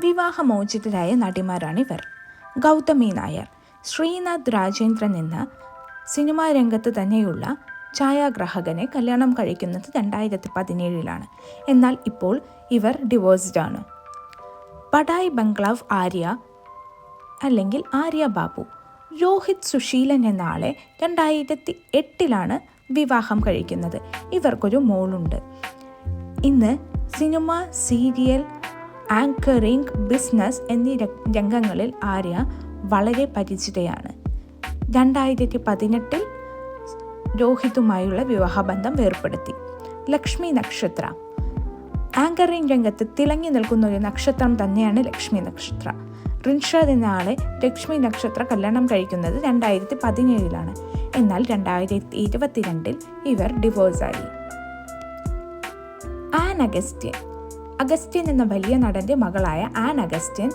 വിവാഹമോചിതരായ നടിമാരാണിവർ ഗൗതമി നായർ ശ്രീനാഥ് രാജേന്ദ്രൻ എന്ന സിനിമാ രംഗത്ത് തന്നെയുള്ള ഛായാഗ്രാഹകനെ കല്യാണം കഴിക്കുന്നത് രണ്ടായിരത്തി പതിനേഴിലാണ് എന്നാൽ ഇപ്പോൾ ഇവർ ഡിവോഴ്സ്ഡ് ആണ്. പടായ് ബംഗ്ലാവ് ആര്യ അല്ലെങ്കിൽ ആര്യ ബാബു രോഹിത് സുശീലൻ എന്ന ആളെ രണ്ടായിരത്തി എട്ടിലാണ് വിവാഹം കഴിക്കുന്നത്. ഇവർക്കൊരു മോളുണ്ട്. ഇന്ന് സിനിമ സീരിയൽ ആങ്കറിംഗ് ബിസിനസ് എന്നീ രംഗങ്ങളിൽ ആര്യ വളരെ പരിചിതയാണ്. രണ്ടായിരത്തി പതിനെട്ടിൽ രോഹിതുമായുള്ള വിവാഹബന്ധം വേർപ്പെടുത്തി. ലക്ഷ്മി നക്ഷത്ര. ആങ്കറിംഗ് രംഗത്ത് തിളങ്ങി നിൽക്കുന്ന ഒരു നക്ഷത്രം തന്നെയാണ് ലക്ഷ്മി നക്ഷത്ര. റിൻഷാദ് എന്ന ആളെ ലക്ഷ്മി നക്ഷത്ര കല്യാണം കഴിക്കുന്നത് രണ്ടായിരത്തി പതിനേഴിലാണ് എന്നാൽ രണ്ടായിരത്തി ഇരുപത്തിരണ്ടിൽ ഇവർ ഡിവോഴ്സായി. ആൻ അഗസ്റ്റ്യൻ അഗസ്റ്റ്യൻ എന്ന വലിയ നടന്റെ മകളായ an Augustine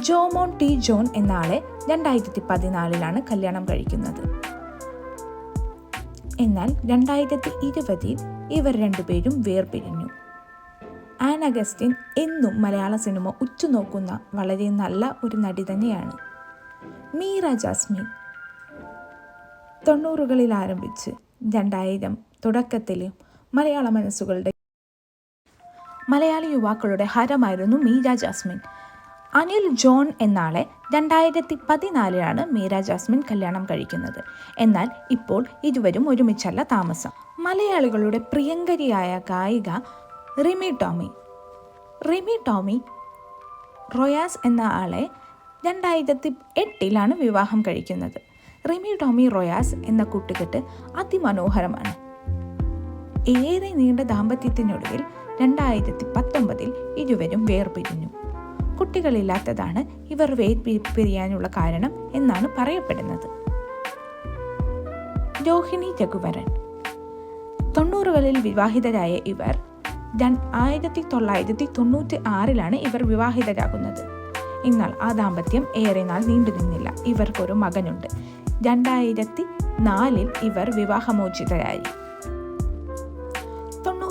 Jomon T John എന്ന ആളെ രണ്ടായിരത്തി പതിനാലിലാണ് കല്യാണം കഴിക്കുന്നത്. എന്നാൽ രണ്ടായിരത്തി ഇരുപതിൽ ഇവർ രണ്ടുപേരും വേർപിരിഞ്ഞു. ആൻ അഗസ്റ്റിൻ എന്നും മലയാള സിനിമ ഉറ്റുനോക്കുന്ന വളരെ നല്ല ഒരു നടി തന്നെയാണ്. മീര ജാസ്മിൻ. തൊണ്ണൂറുകളിൽ ആരംഭിച്ച് രണ്ടായിരം തുടക്കത്തിലും മലയാള മനസ്സുകളുടെ മലയാളി യുവാക്കളുടെ ഹരമായിരുന്നു മീര ജാസ്മിൻ. അനിൽ ജോൺ എന്നാളെ രണ്ടായിരത്തി പതിനാലിലാണ് മീര ജാസ്മിൻ കല്യാണം കഴിക്കുന്നത്. എന്നാൽ ഇപ്പോൾ ഇരുവരും ഒരുമിച്ചല്ല താമസം. മലയാളികളുടെ പ്രിയങ്കരിയായ ഗായിക റിമി ടോമി. റിമി ടോമി റൊയാസ് എന്ന ആളെ രണ്ടായിരത്തി എട്ടിലാണ് വിവാഹം കഴിക്കുന്നത്. റിമി ടോമി റൊയാസ് എന്ന കൂട്ടുകെട്ട് അതിമനോഹരമാണ്. ഏറെ നീണ്ട ദാമ്പത്യത്തിനൊടുവിൽ രണ്ടായിരത്തി പത്തൊമ്പതിൽ ഇരുവരും വേർപിരിഞ്ഞു. കുട്ടികളില്ലാത്തതാണ് ഇവർ വേർപിരിയാനുള്ള കാരണം എന്നാണ് പറയപ്പെടുന്നത്. രോഹിണി രഘുവരൻ. തൊണ്ണൂറുകളിൽ വിവാഹിതരായ ഇവർ ആയിരത്തി തൊള്ളായിരത്തി തൊണ്ണൂറ്റി ആറിലാണ് ഇവർ വിവാഹിതരാകുന്നത്. എന്നാൽ ആ ദാമ്പത്യം ഏറെ നാൾ നീണ്ടു നിന്നില്ല. ഇവർക്കൊരു മകനുണ്ട്. രണ്ടായിരത്തി നാലിൽ ഇവർ വിവാഹമോചിതരായി.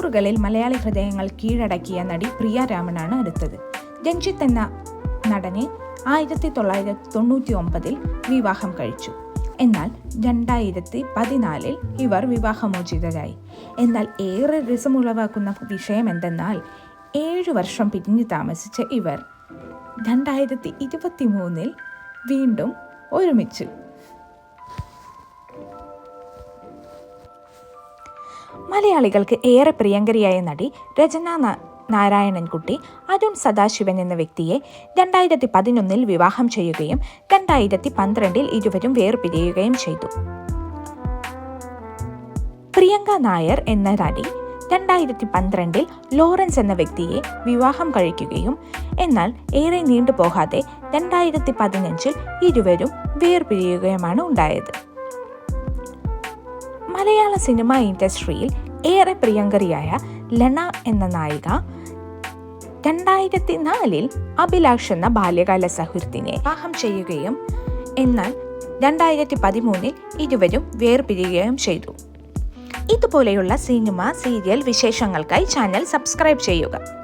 തൊണ്ണൂറുകളിൽ മലയാളി ഹൃദയങ്ങൾ കീഴടക്കിയ നടി പ്രിയ രാമനാണ് അടുത്തത് രഞ്ജിത്ത് എന്ന നടനെ ആയിരത്തി തൊള്ളായിരത്തി തൊണ്ണൂറ്റി ഒമ്പതിൽ വിവാഹം കഴിച്ചു. എന്നാൽ രണ്ടായിരത്തി പതിനാലിൽ ഇവർ വിവാഹമോചിതരായി. എന്നാൽ ഏറെ രസമുളവാക്കുന്ന വിഷയം എന്തെന്നാൽ ഏഴു വർഷം പിരിഞ്ഞു താമസിച്ച ഇവർ രണ്ടായിരത്തി ഇരുപത്തി മൂന്നിൽ വീണ്ടും ഒരുമിച്ചു മലയാളികൾക്ക് ഏറെ പ്രിയങ്കരിയായ നടി രചന നാരായണൻകുട്ടി അരുൺ സദാശിവൻ എന്ന വ്യക്തിയെ രണ്ടായിരത്തി പതിനൊന്നിൽ വിവാഹം ചെയ്യുകയും രണ്ടായിരത്തി പന്ത്രണ്ടിൽ ഇരുവരും വേർപിരിയുകയും ചെയ്തു. പ്രിയങ്ക നായർ എന്ന നടി രണ്ടായിരത്തി പന്ത്രണ്ടിൽ ലോറൻസ് എന്ന വ്യക്തിയെ വിവാഹം കഴിക്കുകയും എന്നാൽ ഏറെ നീണ്ടുപോകാതെ രണ്ടായിരത്തി പതിനഞ്ചിൽ ഇരുവരും വേർപിരിയുകയുമാണ് ഉണ്ടായത്. മലയാള സിനിമ ഇൻഡസ്ട്രിയിൽ ഏറെ പ്രിയങ്കരിയായ ലണ എന്ന നായിക രണ്ടായിരത്തി നാലിൽ അഭിലാഷ് എന്ന ബാല്യകാല സഹൃത്തിനെ വിവാഹം ചെയ്യുകയും എന്നാൽ രണ്ടായിരത്തി പതിമൂന്നിൽ ഇരുവരും വേർപിരിയുകയും ചെയ്തു. ഇതുപോലെയുള്ള സിനിമ സീരിയൽ വിശേഷങ്ങൾക്കായി ചാനൽ സബ്സ്ക്രൈബ് ചെയ്യുക.